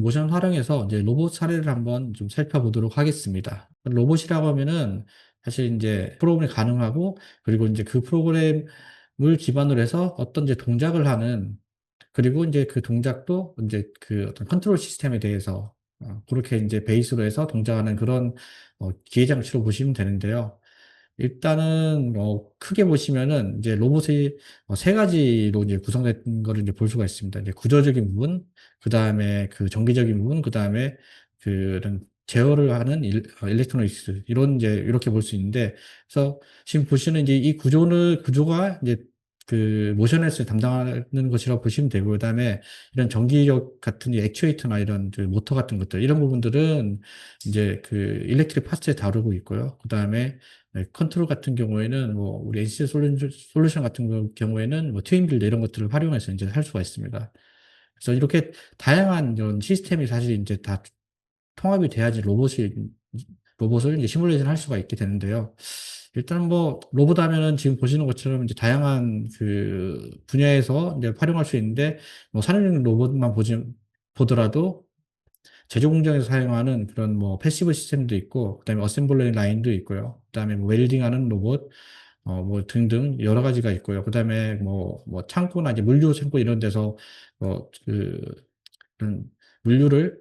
모션 활용해서 이제 로봇 사례를 한번 좀 살펴보도록 하겠습니다. 로봇이라고 하면은 사실 이제 프로그램이 가능하고 그리고 이제 그 프로그램을 기반으로 해서 어떤 이제 동작을 하는 그리고 이제 그 동작도 이제 그 어떤 컨트롤 시스템에 대해서 어, 그렇게 이제 베이스로 해서 동작하는 그런 어, 기계 장치로 보시면 되는데요. 일단은 뭐 크게 보시면은 이제 로봇이 어, 세 가지로 이제 구성된 거를 이제 볼 수가 있습니다. 이제 구조적인 부분, 그 다음에 그 정기적인 부분, 그 다음에 그런 제어를 하는 일, 어, 일렉트로닉스 이런 이제 이렇게 볼 수 있는데, 그래서 지금 보시는 이제 이 구조는 구조가 이제 그 모션에서 담당하는 것이라고 보시면 되고, 그 다음에 이런 전기력 같은 이 액추에이터나 이런 그 모터 같은 것들 이런 부분들은 이제 그 일렉트릭 파트에 다루고 있고요. 그 다음에 네, 컨트롤 같은 경우에는 뭐 우리 NC 솔루션 같은 경우에는 뭐 트윈빌드 이런 것들을 활용해서 이제 할 수가 있습니다. 그래서 이렇게 다양한 이런 시스템이 사실 이제 다 통합이 돼야지 로봇이 로봇을 이제 시뮬레이션 할 수가 있게 되는데요. 일단 뭐 로봇 하면은 지금 보시는 것처럼 이제 다양한 그 분야에서 이제 활용할 수 있는데 뭐 산업용 로봇만 보지 보더라도 제조 공장에서 사용하는 그런 뭐 패시브 시스템도 있고, 그다음에 어셈블리 라인도 있고요. 그다음에 뭐 웰딩하는 로봇, 어, 뭐 등등 여러 가지가 있고요. 그다음에 뭐, 뭐 창고나 이제 물류 창고 이런 데서 뭐 그, 그런 물류를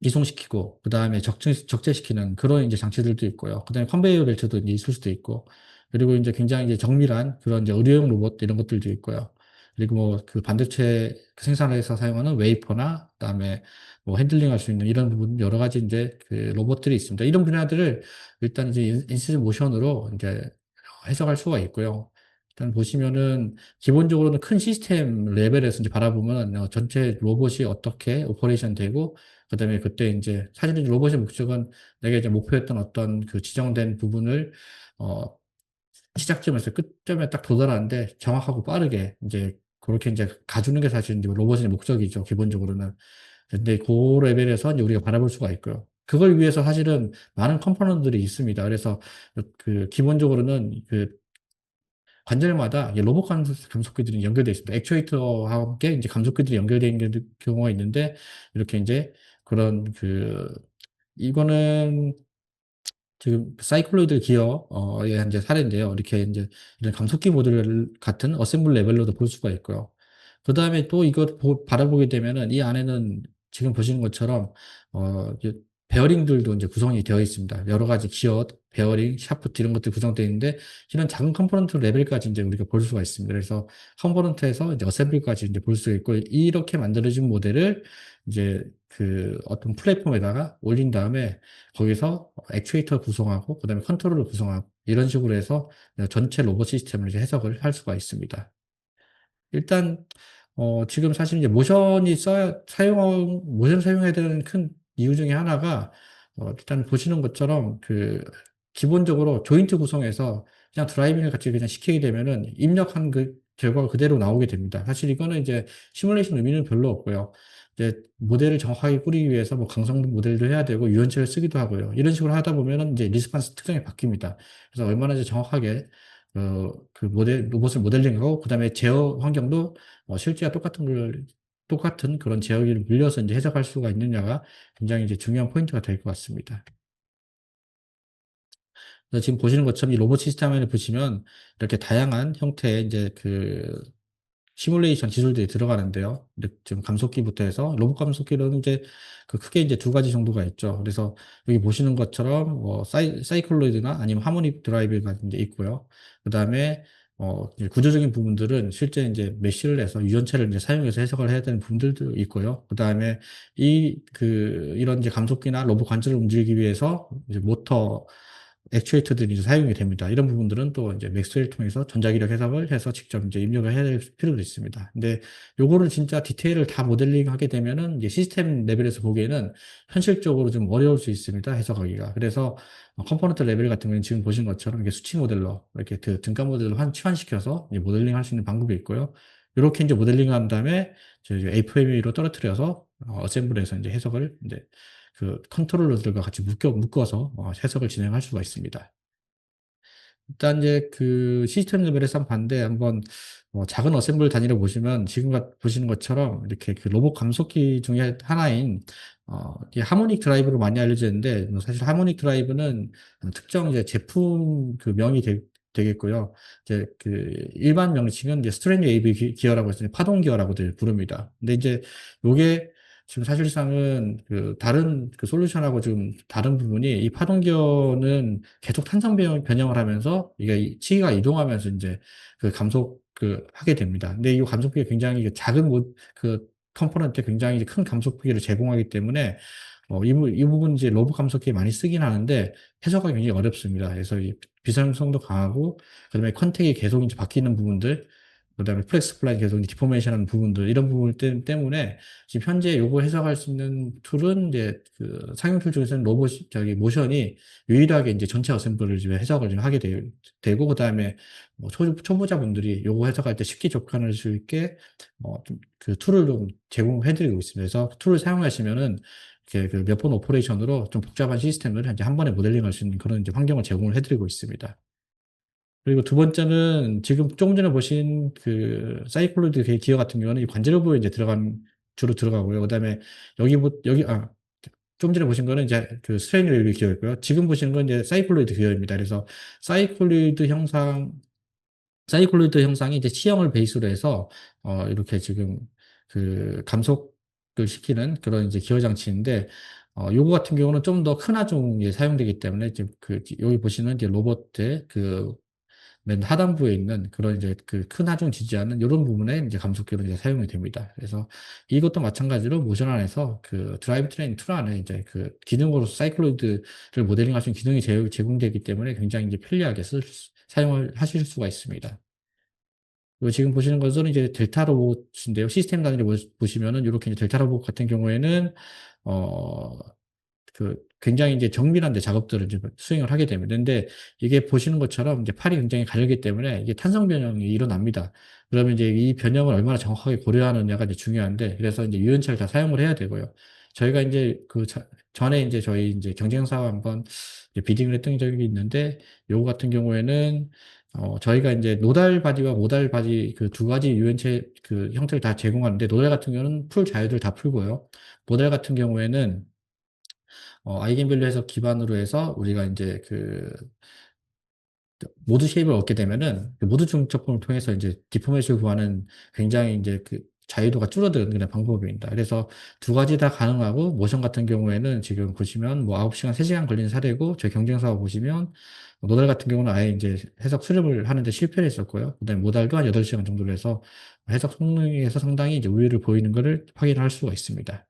이송시키고, 그 다음에 적재, 적재시키는 그런 이제 장치들도 있고요. 그 다음에 컨베이어 벨트도 이제 있을 수도 있고, 그리고 이제 굉장히 이제 정밀한 그런 이제 의료용 로봇 이런 것들도 있고요. 그리고 뭐 그 반도체 생산을 해서 사용하는 웨이퍼나 그다음에 뭐 핸들링 할 수 있는 이런 부분 여러 가지 이제 그 로봇들이 있습니다. 이런 분야들을 일단 이제 인스트 모션으로 이제 해석할 수가 있고요. 일단 보시면은 기본적으로는 큰 시스템 레벨에서 이제 바라보면 어, 전체 로봇이 어떻게 오퍼레이션 되고 그다음에 그때 이제 사실은 로봇의 목적은 내가 이제 목표했던 어떤 그 지정된 부분을 어 시작점에서 끝점에 딱 도달하는데 정확하고 빠르게 이제 그렇게 이제 가주는 게 사실 이제 로봇의 목적이죠. 기본적으로는. 근데 그 레벨에서 이제 우리가 바라볼 수가 있고요. 그걸 위해서 사실은 많은 컴포넌트들이 있습니다. 그래서 그 기본적으로는 그 관절마다 로봇 감속기들이 연결되어 있습니다. 액추에이터와 함께 이제 감속기들이 연결되어 경우가 있는데 이렇게 이제 그런 그 이거는 지금 사이클로이드 기어의 이제 사례인데요. 이렇게 이제 이런 감속기 모듈 같은 어셈블 레벨로도 볼 수가 있고요. 그 다음에 또 이걸 바라보게 되면은 이 안에는 지금 보시는 것처럼 어 베어링들도 이제 구성이 되어 있습니다. 여러 가지 기어, 베어링, 샤프트 이런 것들이 구성되어 있는데 이런 작은 컴포넌트 레벨까지 이제 우리가 볼 수가 있습니다. 그래서 컴포넌트에서 이제 어셈블까지 이제 볼 수가 있고 이렇게 만들어진 모델을 이제 그 어떤 플랫폼에다가 올린 다음에 거기서 액추에이터 구성하고 그다음에 컨트롤을 구성하고 이런 식으로 해서 전체 로봇 시스템을 이제 해석을 할 수가 있습니다. 일단 어 지금 사실 이제 모션이 써야 사용 모션 사용해야 되는 큰 이유 중에 하나가 어 일단 보시는 것처럼 그 기본적으로 조인트 구성에서 그냥 드라이빙을 같이 그냥 시키게 되면은 입력한 그 결과가 그대로 나오게 됩니다. 사실 이거는 이제 시뮬레이션 의미는 별로 없고요. 이제 모델을 정확하게 꾸리기 위해서 뭐 강성분 모델도 해야 되고 유연체를 쓰기도 하고요. 이런 식으로 하다 보면은 이제 리스판스 특성이 바뀝니다. 그래서 얼마나 이제 정확하게 어, 그 모델 로봇을 모델링하고 그다음에 제어 환경도 어, 실제와 똑같은 걸 똑같은 그런 제어기를 물려서 이제 해석할 수가 있느냐가 굉장히 이제 중요한 포인트가 될 것 같습니다. 지금 보시는 것처럼 이 로봇 시스템을 보시면 이렇게 다양한 형태의 이제 그 시뮬레이션 기술들이 들어가는데요. 지금 감속기부터 해서 로봇 감속기는 이제 그 크게 이제 두 가지 정도가 있죠. 그래서 여기 보시는 것처럼 뭐 사이, 사이클로이드나 아니면 하모닉 드라이브가 이제 있고요. 그 다음에 어, 구조적인 부분들은 실제 이제 메쉬를 해서 유전체를 이제 사용해서 해석을 해야 되는 부분들도 있고요. 그 다음에 이, 그, 이런 이제 감속기나 로봇 관절을 움직이기 위해서 이제 모터 액추에이터들이 사용이 됩니다. 이런 부분들은 또 이제 맥스웰 통해서 전자기력 해석을 해서 직접 이제 입력을 해야 될 필요도 있습니다. 근데 요거를 진짜 디테일을 다 모델링 하게 되면은 이제 시스템 레벨에서 보기에는 현실적으로 좀 어려울 수 있습니다. 해석하기가. 그래서 컴포넌트 레벨 같은 경우는 지금 보신 것처럼 이렇게 수치 모델로 이렇게 그 등가 모델로 한 치환시켜서 모델링 할 수 있는 방법이 있고요. 이렇게 이제 모델링 한 다음에 저희 AFME로 떨어뜨려서 어셈블에서 이제 해석을 이제 그 컨트롤러들과 같이 묶여, 묶어서 어, 해석을 진행할 수가 있습니다. 일단 이제 그 시스템 레벨에서 한번 봤는데 한번 어, 작은 어셈블 단위로 보시면 지금 같- 보시는 것처럼 이렇게 그 로봇 감속기 중에 하나인 어, 이 하모닉 드라이브로 많이 알려져 있는데 뭐 사실 하모닉 드라이브는 특정 이제 제품 그 명이 되, 되겠고요. 이제 그 일반 명칭은 이제 스트레인드 웨이브 기- 기어라고 해서 파동 기어라고들 부릅니다. 근데 이제 요게 지금 사실상은 그 다른 그 솔루션하고 좀 다른 부분이 이 파동 기어는 계속 탄성 변형- 변형을 하면서 이게 이 치기가 이동하면서 이제 그 감속 그 하게 됩니다. 근데 이 감속기가 굉장히 그 작은 모- 그 컴포넌트에 굉장히 큰 감속기를 제공하기 때문에 어, 이, 부- 이 부분 이제 로봇 감속기 많이 쓰긴 하는데 해석하기 굉장히 어렵습니다. 그래서 이 비사용성도 강하고 그다음에 컨택이 계속 이제 바뀌는 부분들 그다음에 플렉스 플라이 계속 디포메이션하는 부분들 이런 부분 때- 때문에 지금 현재 요거 해석할 수 있는 툴은 이제 그 상용 툴 중에서는 로봇 저기 모션이 유일하게 이제 전체 어셈블을 지금 해석을 좀 하게 되, 고 그다음에 뭐 초, 초보자분들이 요거 해석할 때 쉽게 접근할 수 있게 어, 좀그 툴을 좀 제공해드리고 있습니다. 그래서 툴을 사용하시면은 그 몇번 오퍼레이션으로 좀 복잡한 시스템을 이제 한 번에 모델링할 수 있는 그런 이제 환경을 제공을 해드리고 있습니다. 그리고 두 번째는 지금 조금 전에 보신 그 사이클로이드 그 기어 같은 경우는 이 관절부에 이제 들어간 주로 들어가고요. 그다음에 여기 보 여기 아좀 전에 보신 거는 이제 그 스트레인 웨이브 기어였고요. 지금 보시는 건 이제 사이클로이드 기어입니다. 그래서 사이클로이드 형상 사이클로이드 형상이 이제 C형을 베이스로 해서 어 이렇게 지금 그 감속을 시키는 그런 이제 기어 장치인데 어 요거 같은 경우는 좀 더 큰 하중에 사용되기 때문에 지금 그 여기 보시는 이제 로봇의 그 맨 하단부에 있는 그런 이제 그 큰 하중 지지하는 요런 부분에 이제 감속기로 이제 사용이 됩니다. 그래서 이것도 마찬가지로 모션 안에서 그 드라이브 트레인 툴 안에 이제 그 기능으로 사이클로이드를 모델링 할 수 있는 기능이 제- 제공되기 때문에 굉장히 이제 편리하게 쓸, 수- 사용을 하실 수가 있습니다. 지금 보시는 것은 이제 델타 로봇인데요. 시스템 단위로 보- 보시면은 이렇게 델타 로봇 같은 경우에는 어, 그 굉장히 이제 정밀한 데 작업들을 이제 수행을 하게 됩니다. 근데 이게 보시는 것처럼 이제 팔이 굉장히 가늘기 때문에 이게 탄성 변형이 일어납니다. 그러면 이제 이 변형을 얼마나 정확하게 고려하느냐가 이제 중요한데 그래서 이제 유연차를 다 사용을 해야 되고요. 저희가 이제 그 자- 전에 이제 저희 이제 경쟁사와 한번 비딩을 했던 적이 있는데 요거 같은 경우에는 어 저희가 이제 노달 바디와 모달 바디 그두 가지 유연체 그 형태를 다 제공하는데 노달 같은 경우는 풀 자유들 다 풀고요. 모달 같은 경우에는 어, 아이겐밸류 해석 기반으로 해서 우리가 이제 그 모드 쉐입을 얻게 되면은 그 모드 중첩품을 통해서 이제 디포메이션을 구하는 굉장히 이제 그 자유도가 줄어드는 그런 방법입니다. 그래서 두 가지 다 가능하고 모션 같은 경우에는 지금 보시면 뭐 9시간, 3시간 걸리는 사례고 저희 경쟁사가 보시면 노달 같은 경우는 아예 이제 해석 수립을 하는데 실패를 했었고요. 그다음에 모달도 한 8시간 정도로 해서 해석 성능에서 상당히 이제 우위를 보이는 것을 확인할 수가 있습니다.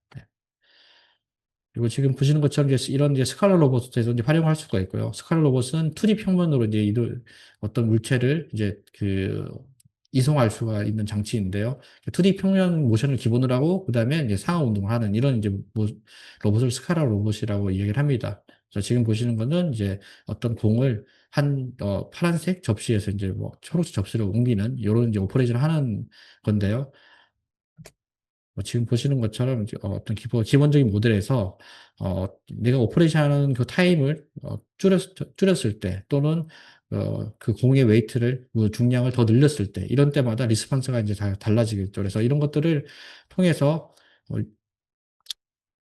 네. 그리고 지금 보시는 것처럼 이제 이런 이제 스칼라 로봇에서 이제 활용할 수가 있고요. 스칼라 로봇은 2D 평면으로 이제 이들 어떤 물체를 이제 그 이송할 수가 있는 장치인데요. 2D 평면 모션을 기본으로 하고 그다음에 이제 상하 운동을 하는 이런 이제 뭐 로봇을 스칼라 로봇이라고 이야기를 합니다. 그래서 지금 보시는 거는 이제 어떤 공을 한 어, 파란색 접시에서 이제 뭐 초록색 접시로 옮기는 이런 이제 오퍼레이션을 하는 건데요. 뭐 지금 보시는 것처럼 어, 어떤 기본, 기본적인 모델에서 어, 내가 오퍼레이션하는 그 타임을 어, 줄였, 줄였을 때 또는 어, 그 공의 웨이트를 뭐 중량을 더 늘렸을 때 이런 때마다 리스폰스가 이제 다 달라지겠죠. 그래서 이런 것들을 통해서 어,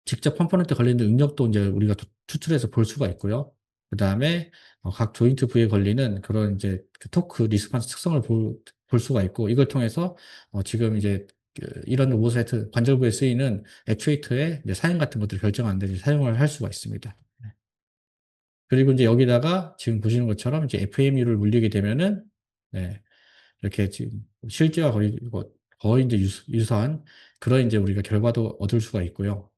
직접 컴포넌트 걸리는 응력도 이제 우리가 도- 추출해서 볼 수가 있고요. 그 다음에 어, 각 조인트 부위에 걸리는 그런 이제 그 토크 리스폰스 특성을 볼, 볼 수가 있고 이걸 통해서 어, 지금 이제 그 이런 로봇의 관절부에 쓰이는 액추에이터의 사용 같은 것들을 결정하는 데 사용을 할 수가 있습니다. 네. 그리고 이제 여기다가 지금 보시는 것처럼 이제 FMU를 물리게 되면은 네, 이렇게 지금 실제와 거의 뭐 거의 이제 유사, 유사한 그런 이제 우리가 결과도 얻을 수가 있고요.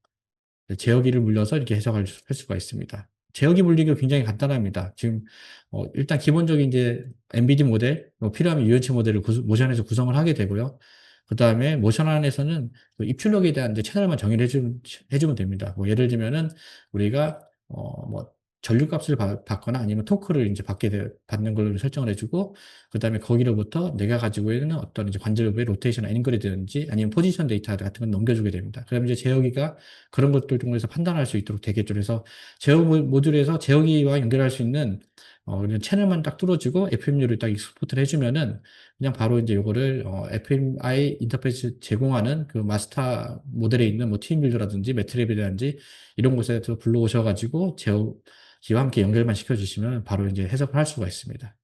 네, 제어기를 물려서 이렇게 해석할 수- 할 수가 있습니다. 제어기 물리기가 굉장히 간단합니다. 지금 어, 일단 기본적인 이제 MBD 모델, 뭐 필요하면 유연체 모델을 구수- 모션에서 구성을 하게 되고요. 그 다음에 모션 안에서는 그 입출력에 대한 이제 채널만 정의를 해주면, 해주면 됩니다. 뭐 예를 들면은 우리가 어, 뭐 전류값을 받, 받거나 아니면 토크를 이제 받게 돼, 받는 걸로 설정을 해주고 그 다음에 거기로부터 내가 가지고 있는 어떤 이제 관절부의 로테이션 앵글이든지 아니면 포지션 데이터 같은 걸 넘겨주게 됩니다. 그럼 이제 제어기가 그런 것들 통해서 판단할 수 있도록 되겠죠. 그래서 제어 모- 모듈에서 제어기와 연결할 수 있는 어 그냥 채널만 딱 뚫어주고 FMU를 딱 익스포트를 해주면은 그냥 바로 이제 요거를 어 FMI 인터페이스 제공하는 그 마스터 모델에 있는 뭐 팀빌더라든지 매트랩이라든지 이런 곳에 서 불러오셔 가지고 제어기와 함께 연결만 시켜주시면 바로 이제 해석을 할 수가 있습니다.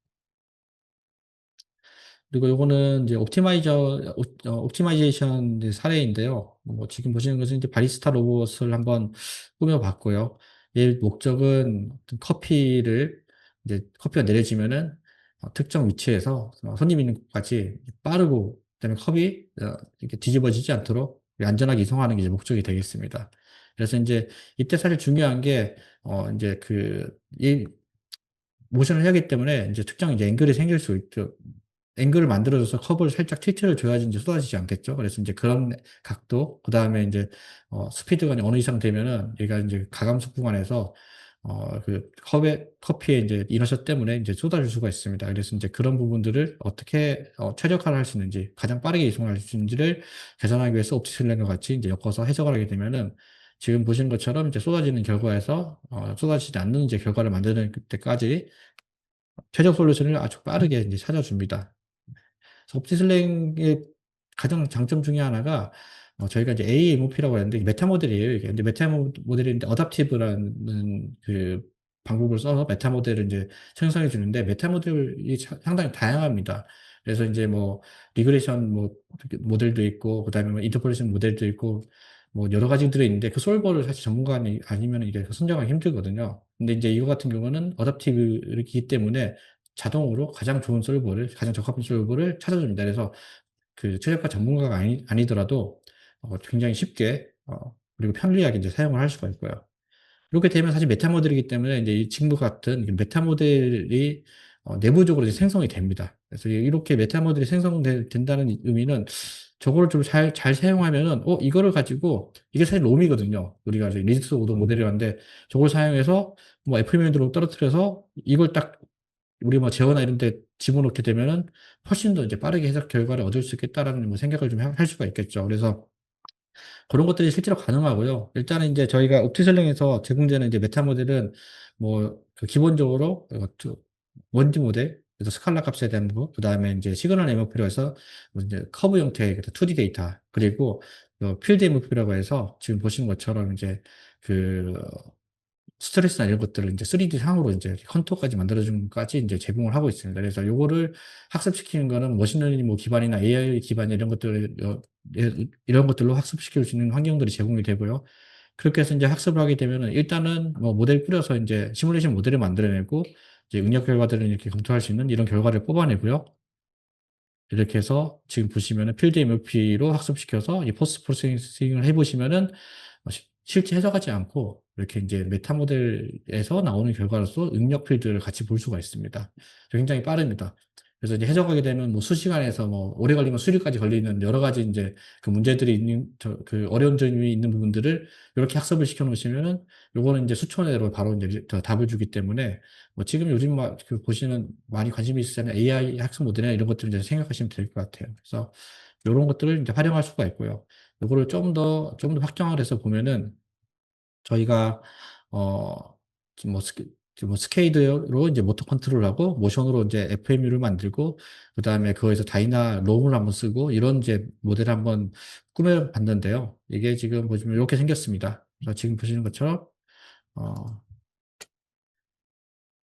그리고 요거는 이제 옵티마이저 옵어 옵티마이제이션 이제 사례인데요. 뭐 지금 보시는 것은 이제 바리스타 로봇을 한번 꾸며 봤고요. 얘 목적은 커피를 이제 커피가 내려지면은 어 특정 위치에서 어 손님 있는 곳까지 빠르고 그다음에 컵이 어 이렇게 뒤집어지지 않도록 안전하게 이송하는 게 이제 목적이 되겠습니다. 그래서 인제 이때 사실 중요한 게어 인제 그 이 모션을 해야 하기 때문에 인제 특정 이제 앵글이 생길 수 있죠. 앵글을 만들어 줘서 컵을 살짝 tilt를 줘야지 인제 쏟아지지 않겠죠. 그래서 인제 그런 각도 그 다음에 인제 어 스피드가 어느 이상 되면은 얘가 인제 가감속 구간에서 어 그 컵에 커피에 인제 이너셔 때문에 인제 쏟아질 수가 있습니다. 그래서 인제 그런 부분들을 어떻게 어 최적화를 할 수 있는지 가장 빠르게 이송할 수 있는지를 개선하기 위해서 옵티슬랭과 같이 인제 엮어서 해석을 하게 되면은 지금 보시는 것처럼 이제 쏟아지는 결과에서 어 쏟아지지 않는 이제 결과를 만드는 때까지 최적 솔루션을 아주 빠르게 인제 찾아줍니다. 옵티슬랭의 가장 장점 중에 하나가 어 저희가 이제 AMOP라고 하는데 메타 모델이에요 이게. 근데 메타 모 모델인데 어댑티브라는 그 방법을 써서 메타 모델을 인제 생성해 주는데 메타 모델이 차 상당히 다양합니다. 그래서 인제 뭐 리그레션 뭐 모델도 있고 그다음에 뭐 인터폴레이션 모델도 있고 뭐 여러 가지들이 있는데 그 솔버를 사실 전문가 아니 아니면은 이게 선정하기 힘들거든요. 근데 인제 이거 같은 경우는 어댑티브이기 때문에 자동으로 가장 좋은 솔버를 가장 적합한 솔버를 찾아줍니다. 그래서 그 최적화 전문가가 아니 아니더라도 어 굉장히 쉽게 어 그리고 편리하게 이제 사용을 할 수가 있고요. 이렇게 되면 사실 메타 모델이기 때문에 인제 이 지금과 같은 메타 모델이 어 내부적으로 이제 생성이 됩니다. 그래서 이렇게 메타 모델이 생성된 된다는 의미는 저거를 좀 잘 잘 사용하면은 어 이거를 가지고 이게 사실 롬이거든요. 우리가 이제 리스트 오더 모델이라는데 저걸 사용해서 뭐 FMU로 떨어뜨려서 이걸 딱 우리 뭐 제어나 이런 데 집어넣게 되면은 훨씬 더 이제 빠르게 해석 결과를 얻을 수 있겠다라는 뭐 생각을 좀 할 수가 있겠죠. 그래서 고런 것들이 실제로 가능하고요. 일단은 인제 저희가 옵티슬랭에서 제공되는 이제 메타 모델은 뭐 그 기본적으로 어저 원지 모델 그래서 스칼라 값에 대한 거 그다음에 인제 시그널 MOP로 해서 뭐 인제 커브 형태의 2D 데이터 그리고 어 필드 MOP라고 해서 지금 보시는 것처럼 인제 그 스트레스나 이런 것들을 인제 3D 상으로 인제 컨투어까지 만들어 주는 것까지 인제 제공을 하고 있습니다. 그래서 요거를 학습시키는 거는 머신러닝 뭐 기반이나 AI 기반의 이런 것들 어예 이런 것들로 학습시킬 수 있는 환경들이 제공이 되고요. 그렇게 해서 인제 학습을 하게 되면은 일단은 뭐 모델 뿌려서 인제 시뮬레이션 모델을 만들어 내고 이제 응력 결과들을 이렇게 검토할 수 있는 이런 결과를 뽑아내고요. 이렇게 해서 지금 보시면은 필드 MOP로 학습시켜서 이 포스트 프로세싱을 해 보시면은 어시 실제 해석하지 않고 이렇게 인제 메타 모델에서 나오는 결과로서 응력 필드를 같이 볼 수가 있습니다. 굉장히 빠릅니다. 그래서 이제 해석하게 되면 뭐 수시간에서 뭐 오래 걸리면 수일까지 걸리는 여러 가지 인제 그 문제들이 있는 저 그 어려운 점이 있는 부분들을 요렇게 학습을 시켜 놓으시면은 요거는 인제 수초 내로 바로 저 답을 주기 때문에 뭐 지금 요즘 막그 보시는 많이 관심이 있으시잖아요. AI 학습 모델이나 이런 것들을 이제 생각하시면 될 것 같아요. 그래서 요런 것들을 인제 활용할 수가 있고요. 요거를 좀 더 좀 더 확장을 해서 보면은 저희가 어 지금 뭐 스케 뭐 스케이드로 인제 모터 컨트롤하고 모션으로 인제 FMU를 만들고 그 다음에 그거에서 다이나 롬을 한번 쓰고 이런 이제 모델을 한번 꾸며 봤는데요. 이게 지금 보시면 요렇게 생겼습니다. 지금 보시는 것처럼 어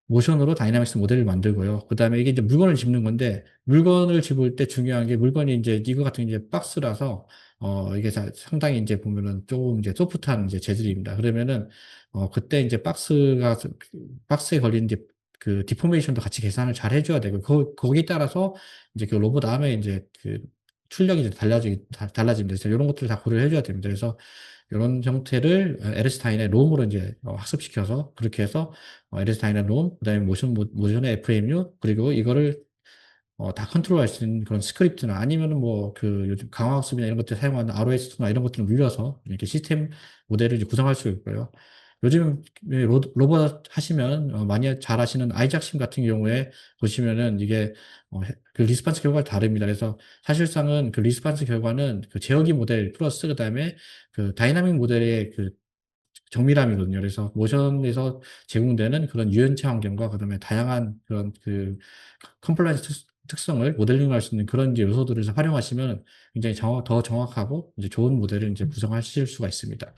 모션으로 다이나믹스 모델을 만들고요. 그 다음에 이게 이제 물건을 집는 건데 물건을 집을 때 중요한 게 물건이 인제 이거 같은 이제 박스라서 어 이게 자 상당히 인제 보면은 쪼금 이제 소프트한 이제 재질입니다. 그러면은 어 그때 인제 박스가 그 박스에 걸린 이제 그 디포메이션도 같이 계산을 잘 해 줘야 되고 거 거기에 따라서 인제 그 로봇 암의 인제 그 출력이 이제 달라지기 다 달라집니다. 그래서 요런 것들을 다 고려를 해 줘야 됩니다. 그래서 요런 형태를 어 에르스타인의 롬으로 인제 어 학습시켜서 그렇게 해서 어 에르스타인의 롬 그다음에 모션 모 모션의 FMU 그리고 이거를 어 다 컨트롤할 수 있는 그런 스크립트나 아니면은 뭐 그 요즘 강화학습이나 이런 것들 사용하는 ROS2나 이런 것들을 물려서 이렇게 시스템 모델을 이제 구성할 수 있고요. 요즘 예로 로봇 하시면 어 많이 잘 하시는 아이작심 같은 경우에 보시면은 이게 어해그 리스폰스 결과가 다릅니다. 그래서 사실상은 그 리스폰스 결과는 그 제어기 모델 플러스 그다음에 그 다이나믹 모델의 그 정밀함이거든요. 그래서 모션에서 제공되는 그런 유연체 환경과 그다음에 다양한 그런 그 컴플라이언스 특 특성을 모델링할 수 있는 그런 이제 요소들을 활용하시면 굉장히 정확 더 정확하고 이제 좋은 모델을 이제 구성하실 수가 있습니다.